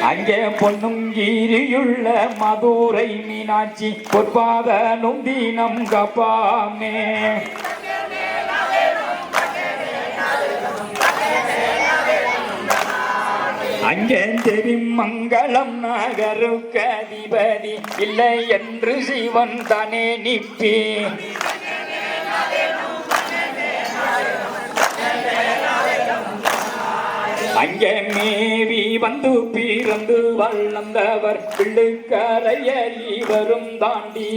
அங்கே பொன்னும் கீரியுள்ள மதுரை மீனாட்சி பொற்பாதனும் தீனம் கப்பாமே. அங்கே தெரிமங்கலம் நகருக்கு அதிபதி இல்லை என்று சிவன் தானே நிப்பி அங்கே மேவி வந்து பிறந்து வளர்ந்தவர் பிள்ளைக்கரையல் இவரும் தாண்டி.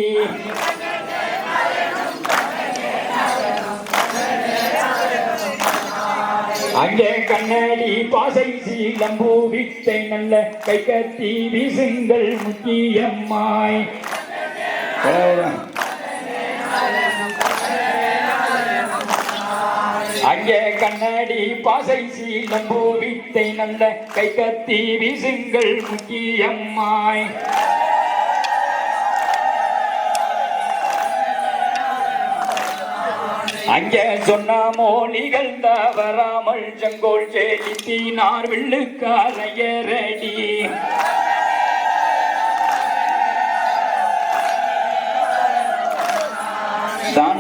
அங்கே கண்ணாடி பாசை சீலம்பூ வித்தை நல்ல கை கத்தி வீசுங்கள் முக்கியம்மாய். அங்கே கண்ணாடி பாசை சீலம்பூ வித்தை நல்ல கை கத்தி வீசுங்கள் முக்கியம்மாய். அங்கே சொன்னாமோ நிகழ்ந்த வராமல் செங்கோல் செலுத்தினார் வில்லுக்காரையரடி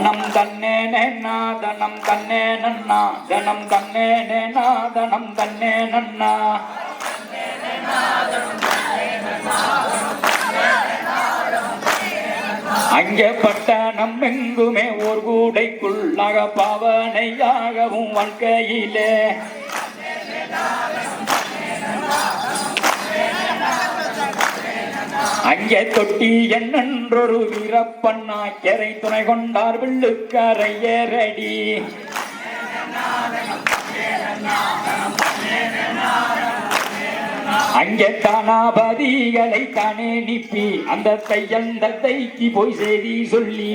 தன்னம் தன்னே நாதனம் தன்னே நன்னா தனம் தன்னே நாதனம் தன்னே நன்னா அங்கே பட்டணம் எங்குமே ஒரு கூடைக்குள்ளாக பாவனையாகவும் வாழ்க்கையிலே. அங்கே தொட்டி என்னென்றொரு வீரப்பண்ணாக்கரை துணை கொண்டார் வில்லுக்கரையரடி அங்கே தானாபதிகளை தானே நிப்பி. அந்த தையந்த தைக்கு போய் செய்தி சொல்லி.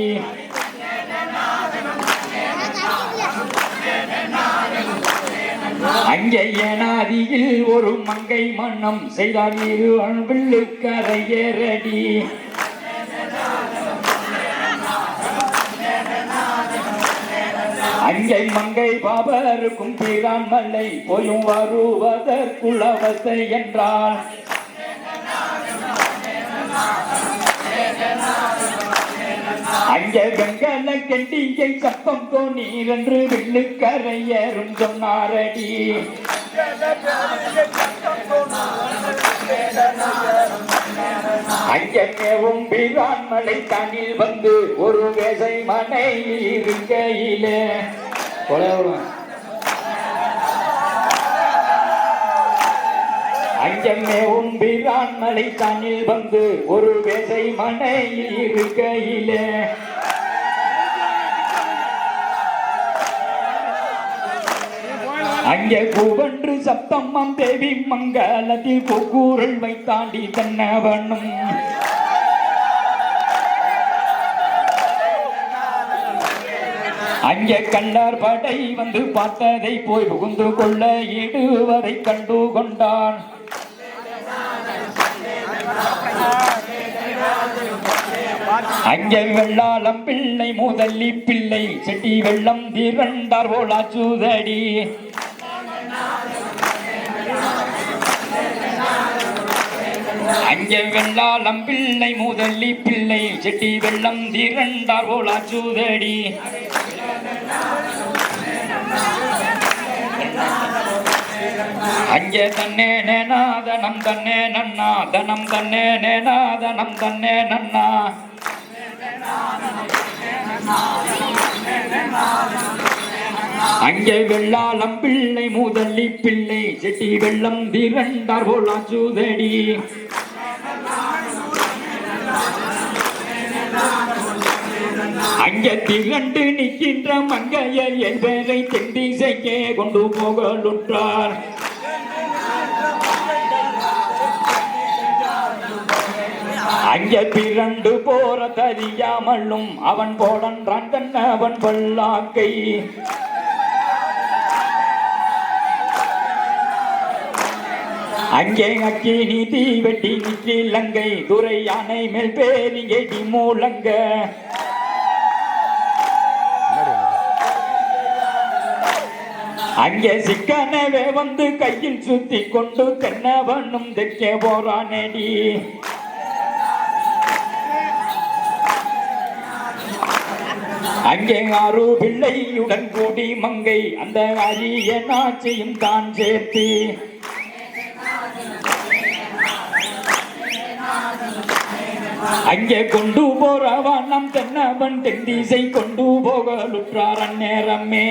அங்கே ஏனாதியில் ஒரு மங்கை மன்னம் செய்தார் இரு அன்பில்லு கரையரடி அங்கை மங்கை பாபருக்கும் பிரான் மல்லை போயும் வருவதற்குள் அவசை என்றான். அங்கே வெங்கல கெண்டிகை சப்பம் தோணீர் என்று வில்லுக்கரையரும் சொன்னாரடி. அங்கேவும் பிரான் மலை தண்ணில் வந்து ஒரு வேசை மனை இருக்கையிலே. கொலைவிடும் அங்கமேவும் பிரான் மலை தண்ணில் வந்து ஒரு வேசை மனை இருக்கையிலே. அங்கே கூவன்று சப்தம்மம் தேவி மங்களத்தில் கூக்குரல் வைத்தாண்டி தன்னவனும். அங்கே கண்டார் படை வந்து பார்த்ததை போய் புகுந்து கொள்ள இடுவரை கண்டு கொண்டான். அங்கே வெள்ளாளம் பிள்ளை முதல்லி பிள்ளை செட்டி வெள்ளம் திரண்டார் போலாச்சுதடி அங்கே வெள்ளாளம் பிள்ளை முதல்லி பிள்ளை செட்டி வெள்ளம் திரண்டார் போலாச்சுதடி அங்கே தன்னே நேனாதனம் தன்னே நன்னா. தனம் தன்னே நேனாதனம் தன்னே நன்னா. அங்கே வெள்ளாளம் பிள்ளை முதல்லி பிள்ளை செட்டி வெள்ளம் திரண்டார் போலாச்சுதடி அங்கே அண்டு நிற்கின்ற மங்கையர் என்பதை தென்திசைக்கே கொண்டு போகலுற்றார் அங்கே பிறண்டு போற தெரியாமலும் அவன் போடன்றான் கண்ணவன் பல்லாக்கை. அங்கே அக்கினி தீ வெட்டி நிற்றிலங்கை துறை யானை மேல் பேரிங்கடி மூலங்க அங்கே சிக்கனவே வந்து கையில் சுத்தி கொண்டு தென்னவனும் தைக்க போறானேடி அங்கே ஆறு பிள்ளையுடன் கூடி மங்கை அந்த அரிய நாச்சையும் தான் சேர்த்து. அங்கே கொண்டு போறவன் நம் தென்னவன் தென் திசை கொண்டு போகலுற்றார் அந்நேரமே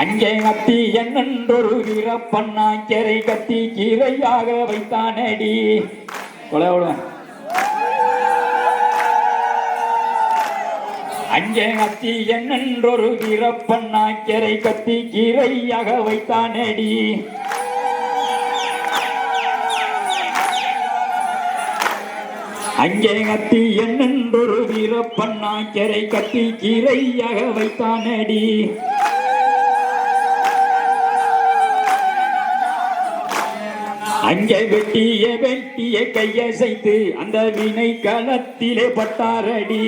அங்கே கத்தி என்னொரு வீரப்பண்ணாக்கரை கத்தி கீரையாக வைத்தானடி. கொலை விடுவேன் அங்கே கத்தி என்னொரு வீரப்பண்ணாக்கரை கத்தி கீரையாக வைத்தானடி. அங்கே கத்தி வீரப்பண்ணா வீரப்பண்ணாக்கரை கத்தி கீரையாக வைத்தானடி. அங்கே வெட்டிய வெட்டிய கையசைத்து அந்த வினை களத்திலே பட்டாரடி.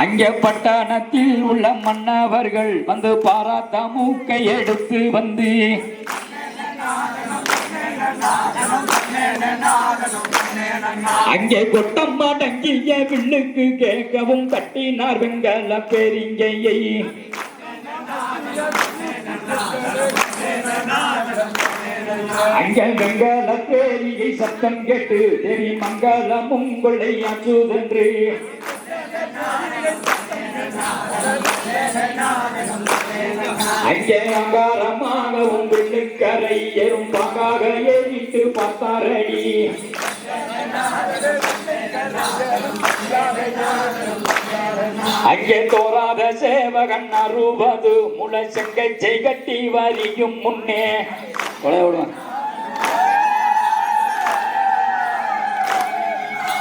அங்கே பட்டணத்தில் உள்ள மன்னவர்கள் வந்து பாராத்த மூக்கை எடுத்து வந்து அங்கே கொட்டம்மா தங்கிய வில்லுக்கு கேட்கவும் கட்டினார் வெங்கல பெரிங்கையை. அங்கே வெங்கல பேரியை சத்தம் கேட்டு தேவி மங்களம் உங்களை அச்சுதென்று அங்கே அங்காரமாகவும் கரை எறும்பாக பாங்காக ஏறிட்டு பார்த்தாரடி அங்கே தோறாத சேவகன் அறுபது முளை செங்கச்சை கட்டி வரியும் முன்னே. கொலை விடுவான்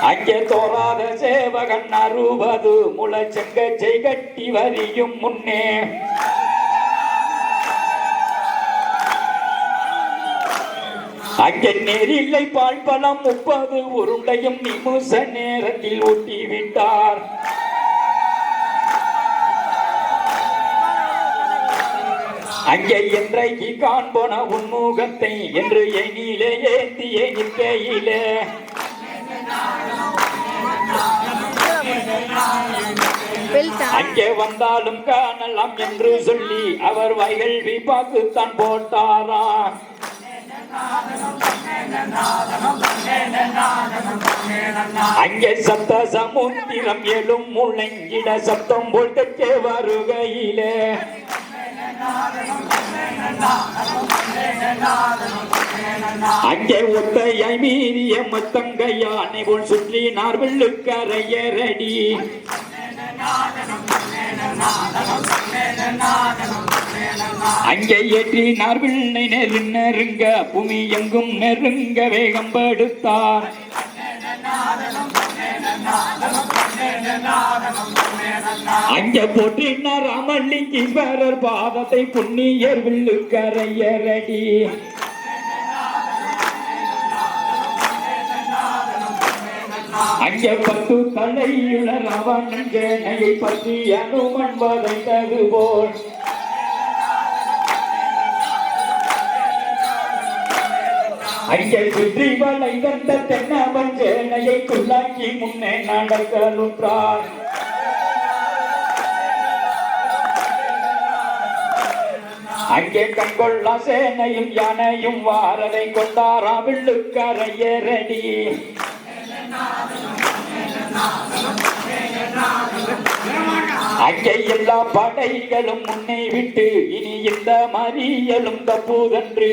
அங்கே தோறாத சேவகன் அறுபது முளை செங்கச்சை கட்டி வரியும் முன்னே. அங்கே நேரில்லை பால் முப்பது உருண்டையும் நிமிஷ நேரத்தில் ஊட்டி விட்டார் அங்கே என்றைக்கு காண்போன உன்முகத்தை என்று எண்ணிலே ஏத்திய நிற்கையிலே. அங்கே வந்தாலும் காணலாம் என்று சொல்லி அவர் வயல் பார்த்துத்தான் போட்டாரா? அங்கே சத்த சமுத்திரம் எழும் முழங்கிட சத்தம் போல் வருகையிலே. அங்கே ஒத்தையாய் மீறிய மத்தங்கையானை போல் சுற்றி நார்வெள்ளுக்கரையரடி நாதனம் அங்கே ஏற்றினார் விண்ணை நெரு நெருங்க பூமி எங்கும் நெருங்க வேகம் படுத்தார். அங்கே போற்றினார் ராமலிங்கீஸ்வரர் பாதத்தை புண்ணியர் வில்லுக்கரையரடி அங்கே பத்து தலையுள்ள ராவணன் சேனையை பற்றி அனுமன் வதைத்தது அங்கே சுற்றி வந்த தந்த தென்னவன் சேனையை குள்ளாக்கி முன்னே நடக்கலுற்றார் அங்கே கண்கொள்ளா சேனையும் யானையும் வாரதை கொண்டாரா வில்லுக்கரையரடி அங்கே எல்லா படைகளும் முன்னே விட்டு இனி இந்த மறியலும் தப்புதன்று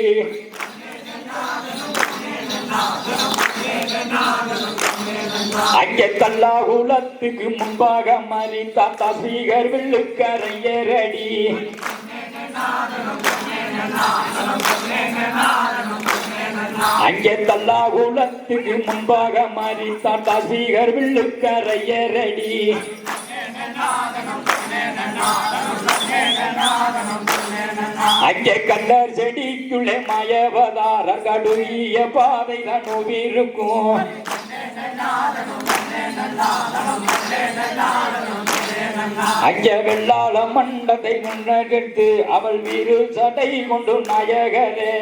அங்கே தல்லாகுலத்துக்கு முன்பாக மறித்தான் தசீகர் வில்லுக்கரையரடி. அங்கே தல்லாகுலத்துக்கு முன்பாக மறித்தான் தசீகர் வில்லுக்கரையரடி. அங்கே கண்டர் செடிக்குள்ளே மயவதார கடுகிய பாதை தனுவிருக்கும் அங்கே வெள்ளாள மண்டத்தை முன்னெடுத்து அவள் வீரு சடை கொண்டு நாயகரே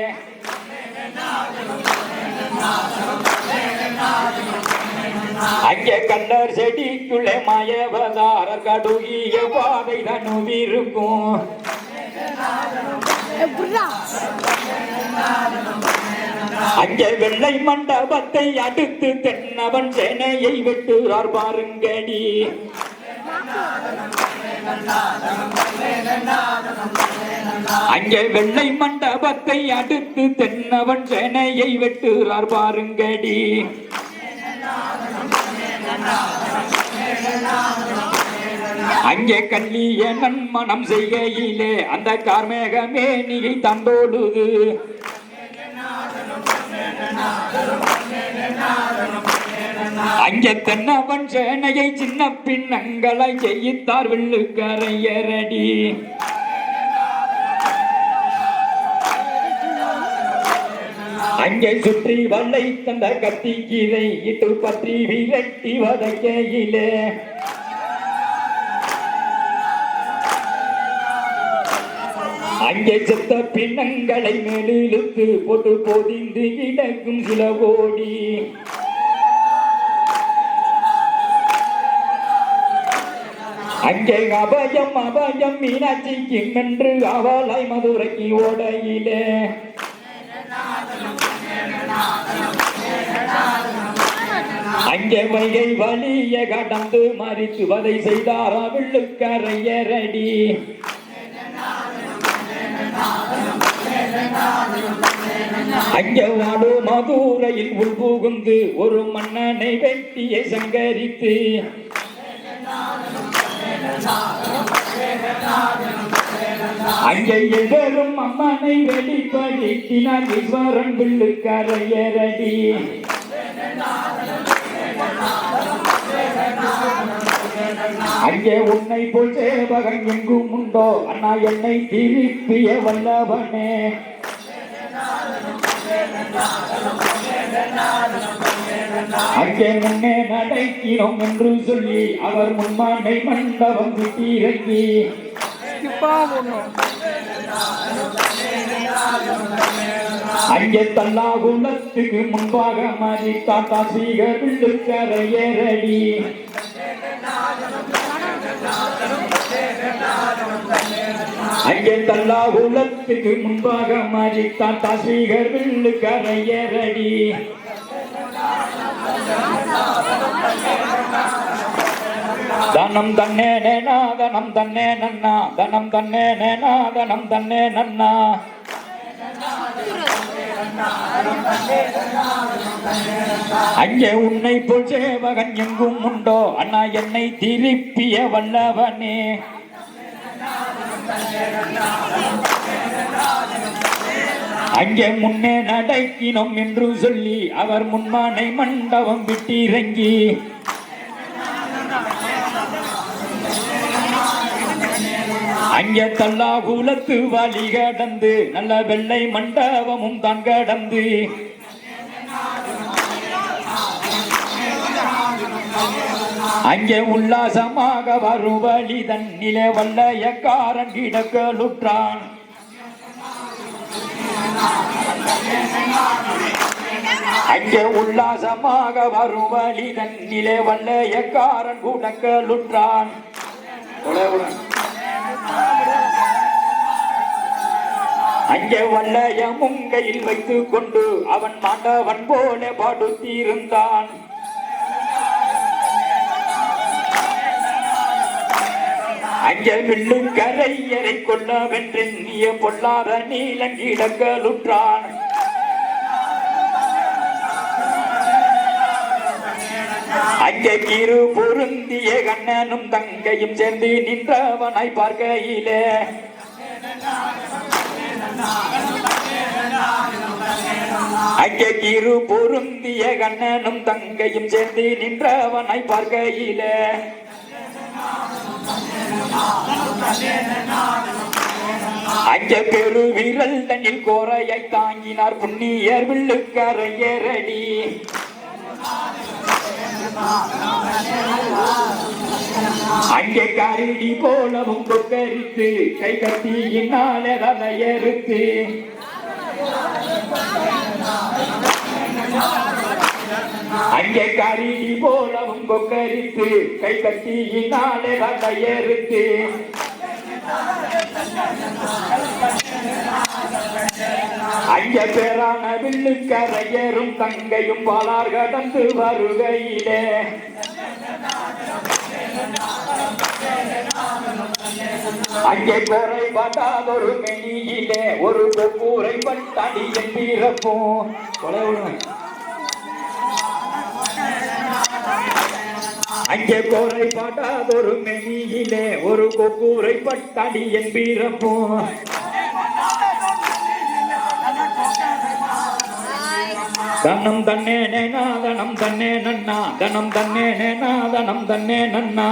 அங்கே கண்டர் செடிக்குள்ளே மயவதார கடுகிய பாதை தனுவிருக்கும் அங்கே வெள்ளை மண்டபத்தை அடுத்து தென்னவன் சேனையை வெட்டுகிறார் பாருங்கடி. அங்கே வெள்ளை மண்டபத்தை அடுத்து தென்னவன் சேனையை வெட்டுகிறார் பாருங்கடி. அங்கே கல்லிய நன்மணம் செய்கையிலே அந்த கார்மேகமே நீ தந்தோடுது. அங்கே தென்னவன் சேனையை சின்ன பின்னங்களை செய்யித்தார் வில்லுக்கரையரடி. அங்கே சுற்றி வல்லை தந்த கத்திக்கீரை இட்டு பற்றி விரட்டி வதக்கையிலே. அங்கே செத்த பின்னங்களை மேலிழுத்து போட்டு பொதிந்து கிடக்கும் சில கோடி அங்கே அபயம் அபயம் மீனாட்சிக்கு என்று அவளை மதுரைக்கு ஓடையிலே. அங்கே வைகை வலிய கடந்து மறித்து வதை செய்தார் அவளுக்கரையரடி அங்கே வாடு மதுரையில் உள்புகுந்து ஒரு மன்னனை வெட்டியை சங்கரித்து. அங்கே எவரும் அம்மனை வெளிப்படுத்தினார் ஈஸ்வரன் கரையரடி. அங்கே உன்னை போல் சேவகன் எங்கும் உண்டோ? அண்ணா என்னை திருப்பிய வல்லவனே. அங்கே முன்னே நடக்கிறோம் என்று சொல்லி அவர் முன்மானை மண்டபம் விட்டிறங்கி அங்கே தல்லா தல்லாகுலத்துக்கு முன்பாக மாறி தாத்தா சீகர் வில்லுக்கரையரடி அங்கே தல்லா தல்லாகுலத்துக்கு முன்பாக மாறி தாத்தா வில்லு கரையரடி. தனம் தன்னே நேனா தனம் தன்னே நன்னா தனம் தன்னே நேனா தனம் தன்னே நன்னா. அங்கே உன்னை போல் சேவகன் எங்கும் உண்டோ? அண்ணா என்னை திருப்பிய வல்லவனே. அங்கே முன்னே நடக்கினோம் என்று சொல்லி அவர் முன்மானை மண்டபம் விட்டிறங்கி அங்கே தல்லாகுலத்து வழி கடந்து நல்ல வெள்ளை மண்டபமும் தான் கடந்து. அங்கே உல்லாசமாக வரும் வழி தன்னிலே வல்லையக்காரன் கிடக்கலுற்றான் அங்கே உல்லாசமாக வரும் வழி தன்னிலே வல்லையக்காரன் குடக்கலுற்றான் அங்கே வல்லயமும் முங்கையில் வைத்துக் கொண்டு அவன் மாண்டவன் போல படுத்திருந்தான். அங்கே வில்லும் கரையரை கொள்ளவென்று நீய பொல்லாத நீலங்கிடங்களுற்றான் அங்கே கிரு பொருந்திய கண்ணனும் தங்கையும் சேர்ந்து நின்றவனாய் பார்க்கையிலே. அங்கே கிரு பொருந்திய கண்ணனும் தங்கையும் சேர்ந்து நின்றவனை பார்க்கையிலே. அங்கே பெரு விரல் தண்ணில் கோரையை தாங்கினார் புண்ணியர் வில்லுக்கரையரடி அங்கே கரடி போலவும் கொக்கரித்து கை கட்டியினால தலையறுத்து அங்கே கரடி போலவும் கொக்கரித்து கை கட்டியினால தலையறுத்து அங்க பேரான வில்லுக்கரையரும் தங்கையும் பாலார் கடந்து வருகையிலே. அங்கே கோரை பட்டாதொரு மெனியிலே ஒரு கூரை பட்டாடி என்பிறப்போம் கொலை அங்கே கோரை பாட்டாதொரு மெனியிலே ஒரு கொக்கூரை பட்டாடி என்பிறப்போம் தனம் தன்னே நேனா தனம் தன்னே நன்னா. தனம் தன்னே நேனா தனம் தன்னே நன்னா.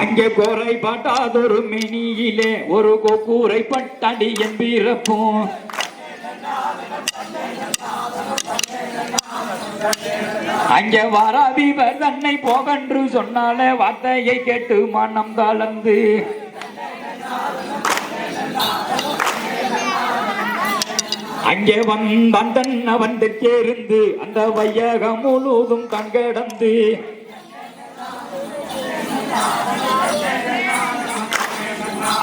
அங்கே கோரை பாட்டாதொரு மினியிலே ஒரு கொக்கூரை பட்டாடி என்பிறப்போம் அங்கே வாராவிவர் தன்னை போகன்று சொன்னாலே வார்த்தையை கேட்டு மனம் கலந்து. அங்கே வந்தான் தன் அவன்கிட்டே இருந்து அந்த வையகம் முழுதும் கண்கடந்து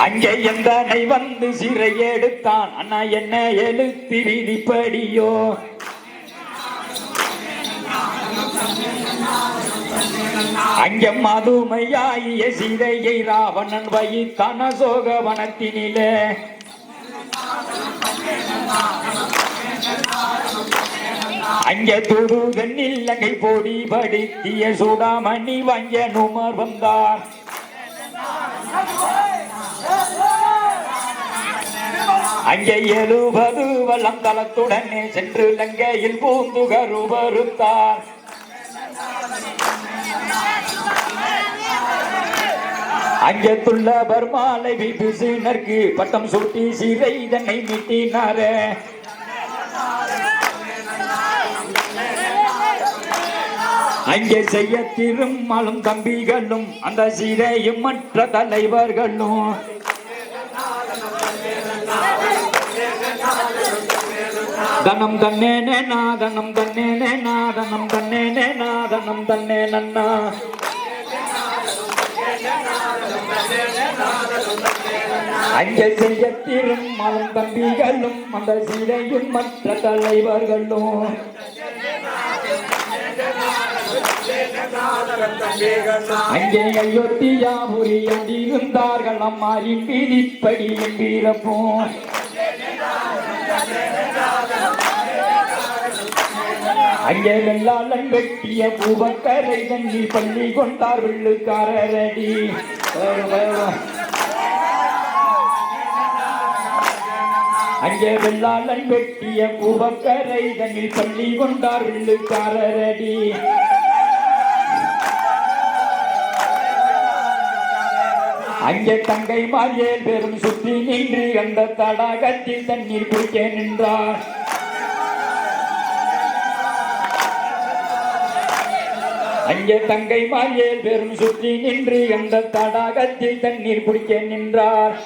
அங்கே எந்தனை வந்து சிறை எடுத்தான்? அண்ணா என்ன எழுத்து விதிப்படியோ அங்கே மதுமையாகிய சிதையை ராவணன் வைத்தான் அசோக வனத்தினிலே. அங்கே துடுதன்னில் அங்கை போடி படித்திய சுடாமணி வங்க நுமர் வந்தார். அங்கே எழுபது வல்லம் தளத்துடனே சென்று லங்கையில் பூந்து கருவறுத்தார் அங்கே துள்ள பர்மாலை விபிசினருக்கு பட்டம் சூட்டி சீரை இதனை மீட்டினார அங்கே செய்ய திருமாலும் தம்பிகளும் அந்த சீரையும் மற்ற தலைவர்களும். தனம் தன்னே நாதனம் தன்னேனே நாதனம் தன்னேனே நாதனம் தன்னே நன்னா அங்கே செய்ய திருமாலும் தம்பிகளும் அந்த சீரையும் மற்ற தலைவர்களும். அங்கே அயோத்தியாபுரி அண்டிருந்தார்கள் அம்மாரின் பிரிப்படி வீரப்போம் அங்கே வெள்ளாளன் வெட்டிய பூபக்கரை தண்ணி பள்ளி கொண்டார் வெள்ளுக்காரரடி அங்கே வெள்ளாளன் வெட்டிய பூவக்கரை தண்ணில் பள்ளி கொண்டார் வெள்ளுக்காரரடி அங்கே தங்கை மாரியேல் பெரும் சுற்றி நின்று அந்த தடாகத்தில் தண்ணீர் குடிக்க நின்றார். அங்கே தங்கை மாரியேல் பெரும் சுற்றி நின்று அந்த தடாகத்தில் தண்ணீர் குடிக்க நின்றார்.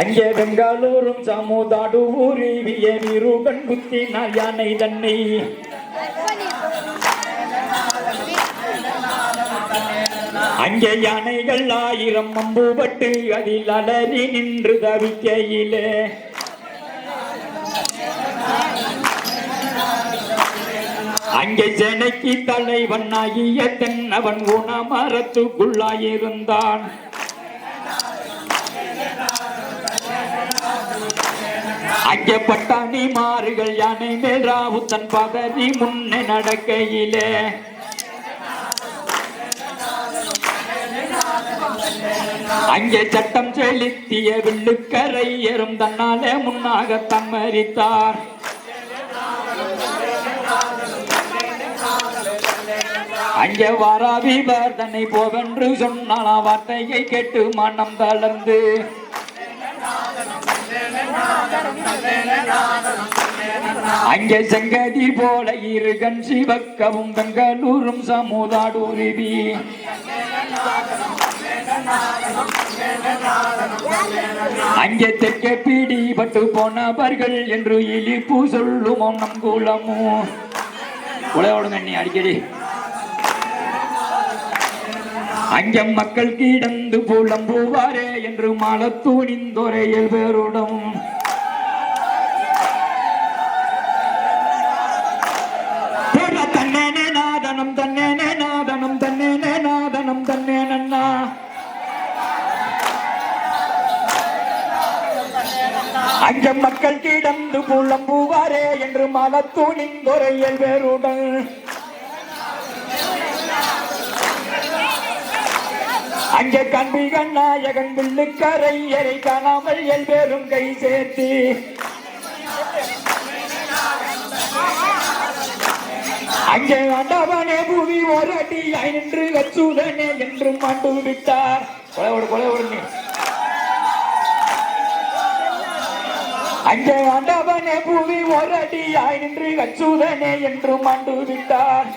அங்கே பெங்காலூரும் சமுதாடு ஊரிவிய வீருகன் குத்தினார் யானை தன்னை. அங்கே யானைகள் ஆயிரம் அம்புபட்டு அதில் அலறி நின்று தவிக்கையிலே. அங்கே ஜனைக்கு தலைவன் ஆகிய தென்னவன் குணமரத்துக்குள்ளாயிருந்தான் அங்கே பட்டாணி மாறுகள் யானை மேல் ராவுத்தன் பதவி முன்னே நடக்கையிலே. அங்கே சட்டம் செலுத்திய வில்லுக்கரை எறும் தன்னாலே முன்னாக தம்மரித்தார் அங்கே வாராவி தன்னை போவென்று சொன்னால் வார்த்தையை கேட்டு மனம் தளர்ந்து. அங்கே செங்கதி போல இருகன் சிவக்கவும் பெங்களூரும் சமுதாடுருவி அங்கே தெற்கே பிடிபட்டு போனவர்கள் என்று இழிப்பு சொல்லும் நம் குலமும் உலகோடுங்க நீ அடிக்கடி. அங்கே மக்கள் கிடந்து புலம்புவாரே என்று மாலத்தூணிந்துரையில் பேருடம் அங்கே மக்கள் கிடந்து புலம்புவாரே என்று மாலத்தூணிந்துரையில் வேறுடன் அங்கே கண்பிகன் நாயகன் வில்லுக்கரையரை காணாமல் எல்வேரும் கை சேர்த்து. அங்கே ஆண்டவனே புவி ஒரு அடியாய் நின்று கச்சூதனே என்றும் மாண்டு விட்டார். கொலை ஒரு கொலை நீ. அங்கே ஆண்டவனே பூவி ஒரு அடியாய் நின்று கச்சூதனே என்று மாண்டு விட்டார்.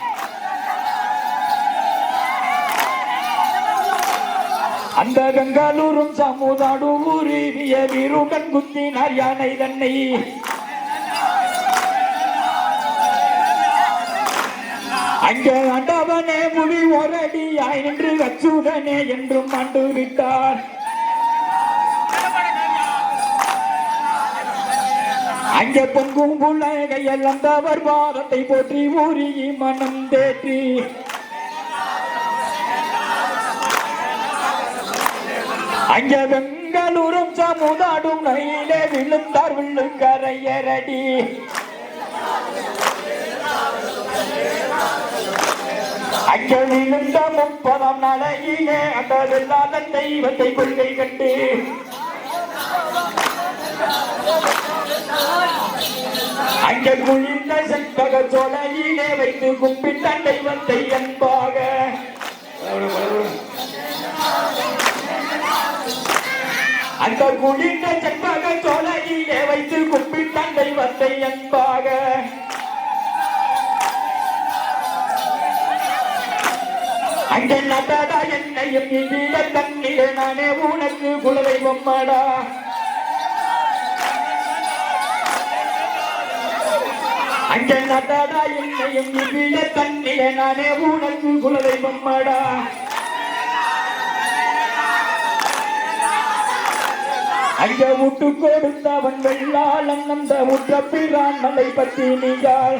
அந்த பெங்காலூரும் சமுதாடு வீரு கண் குத்தினார் யானை தன்னை அங்கே ஆண்டவனே புவி ஒரு அடியாய் நின்று கச்சூதனே என்றும் மண்டு விட்டான் அங்கே பொங்கும் புலகையில் அந்தவர் பாதத்தை போற்றி ஊறி மனம் தேற்றி. அங்கே பெங்களூரும் சமுதாடும் நையிலே விழுந்தார் விழுங்கரையரடி அங்கே விழுந்த முப்பதாம் நாளையிலே அந்த வெள்ளாத தெய்வத்தை கொள்கை கண்டு. அங்கே குளிர்ந்த செண்பக சோலையிலே வைத்து கும்பிட்ட தெய்வத்தை அன்பாக. அந்த குளிர்ந்த செண்பக சோலையிலே வைத்து கும்பிட்ட தெய்வத்தை அன்பாக. அங்கே நடடா என்னையும் இதில தண்ணீர் நானே உனக்கு குலதெய்வம் மாடா. அங்கே நடடா என்னையும் இதில தண்ணீரே நானே உனக்கு குலதை மாடா அங்க முட்டு கொடுத்தவன் வெள்ளால் அந்த முற்ற பிரான் மலை பற்றி நீங்கள்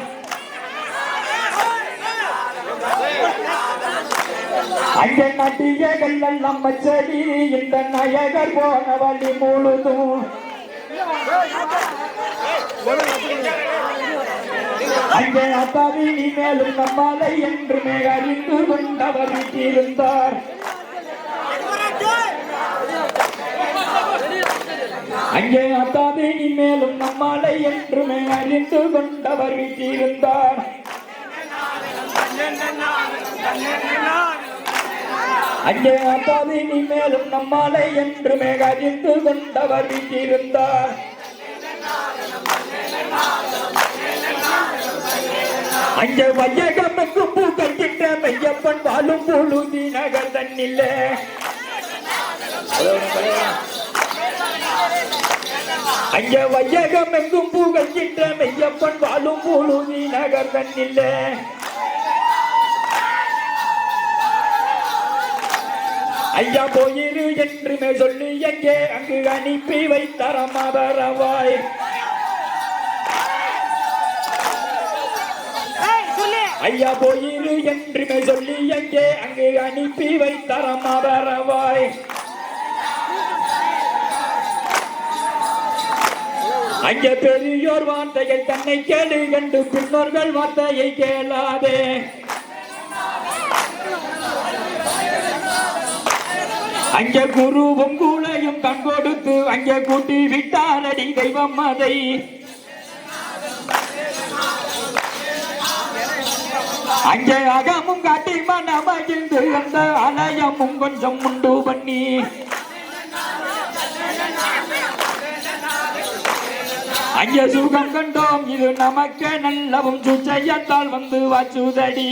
அங்கே நட்டியகள் நம்ம செடி இந்த நயகர் போன வழி முழுதும் அங்கே அத்தாவினி மேலும் நம்மாலை என்றுமே அறிந்து கொண்டவர் வீட்டிருந்தார் அங்கே அத்தாவினி மேலும் நம்மாலை என்றுமே அறிந்து கொண்டவர் வீட்டிருந்தார் அங்கே அத்தாவினி மேலும் நம்மாலை என்றுமே அறிந்து கொண்டவர் வீட்டிருந்தார் அங்கே வையகமக்கு பூ கட்டிட்ட மையப்பன் வாழும் புழுதி நகர் தன்னில்ல. அங்கே வையகம் எங்கும் பூக்கள் கிட்ட மெய்யப்பன் வாழும் புழுதி நகர் தன்னில்ல. ஐயா போயிரு என்றுமே சொல்லி எங்கே அங்கு அனுப்பி வைத்தார் அம்மாவரவாய் ஐயா போயிரு என்றுமே சொல்லி எங்கே அங்கு அனுப்பி வைத்தார் அவரவாய். அங்கே பெரியோர் வார்த்தைகள் தன்னை கேளு கண்டு பின்னோர்கள் வார்த்தையை கேளாதே. அங்கே குருவும் கூலையும் கண் கொடுத்து அங்கே கூட்டி விட்டாரடி தெய்வம் அதை. அங்கே அகமும் காட்டி மனமகிழ்ந்து அந்த அலயமும் கொஞ்சம் உண்டு பண்ணி. அங்கே சுகம் கண்டோம். இது நமக்கே நல்லவும் சுச்சையத்தால் வந்து வாச்சுதடி.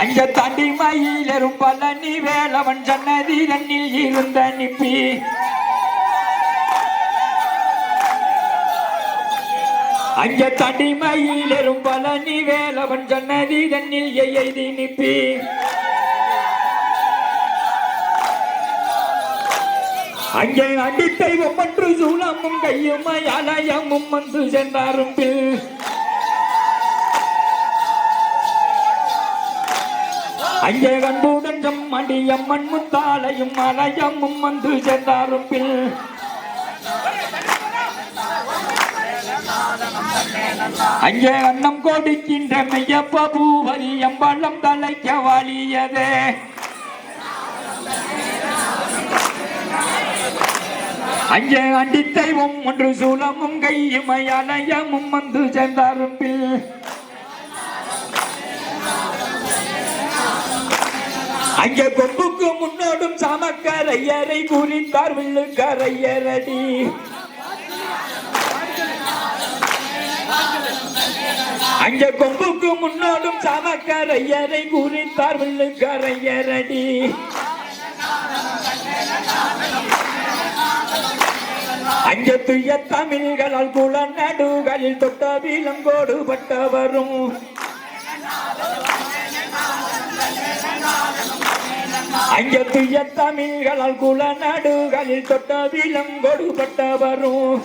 அங்க தண்டி மயிலரும் பழனி வேலவன் சன்னதி தண்ணில் இருந்த நிப்பி. அங்க தாண்டி பழனி வேலவன் சன்னதி தன்னில் எய்தி நிப்பி. அங்கே அடித்தை ஒவ்வொன்று சூலமும் கையும் அலயமும் வந்து சென்றாரும் அங்கே கண்டுடன் செம்மடியம்மன் முத்தாலையும் அலயமும் வந்து சென்றாரும் பில். அங்கே அன்னம் கொடுக்கின்ற மெய்யப்ப பூவதி எம்பளம் தலைக்க வாழியதே அங்கே அண்டித்தைவும் தெய்வம் ஒன்று சூலமும் கையுமை அலையமும் வந்து சேர்ந்தாரும் பில் அங்கே கொம்புக்கு முன்னோடும் சமக்கரையரை குறித்தார் வில்லுக்கரையரடி. அங்க கொம்புக்கு முன்னோடும் சமக்கரையரை குறித்தார் வில்லுக்கரையரடி. அங்க துய தமிழ்களால் குல நடுகளில் தொட்ட விலங்கோடு பட்டவரும் அங்கே துய தமிழ்களால் குல நடுகளில் தொட்ட விலங்கோடு பட்டவரும்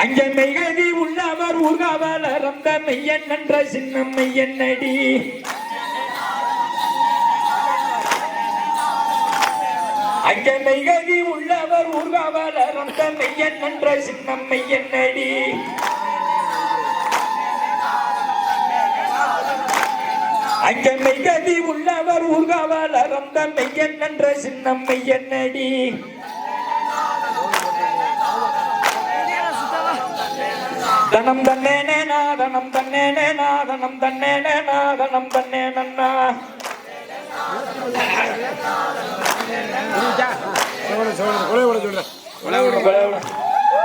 அங்கே மெய்கதி உள்ளவர் உகவல ரந்த மெய்யன் என்ற சின்ன மெய்யன் அடி அங்கே மெய்கதி உள்ளவர் உகவல ரந்த மெய்யன் என்ற சின்ன மெய்யன் அடி அங்கே மெய்கதி உள்ளவர் உகவல ரந்த மெய்யன் என்ற சின்ன மெய்யன் அடி தனம் தன்னே நேனா தனம் தன்னே நேனா தனம் தன்னே நன்னா சொல்லுங்க சொல்லுங்க சொல்லுங்க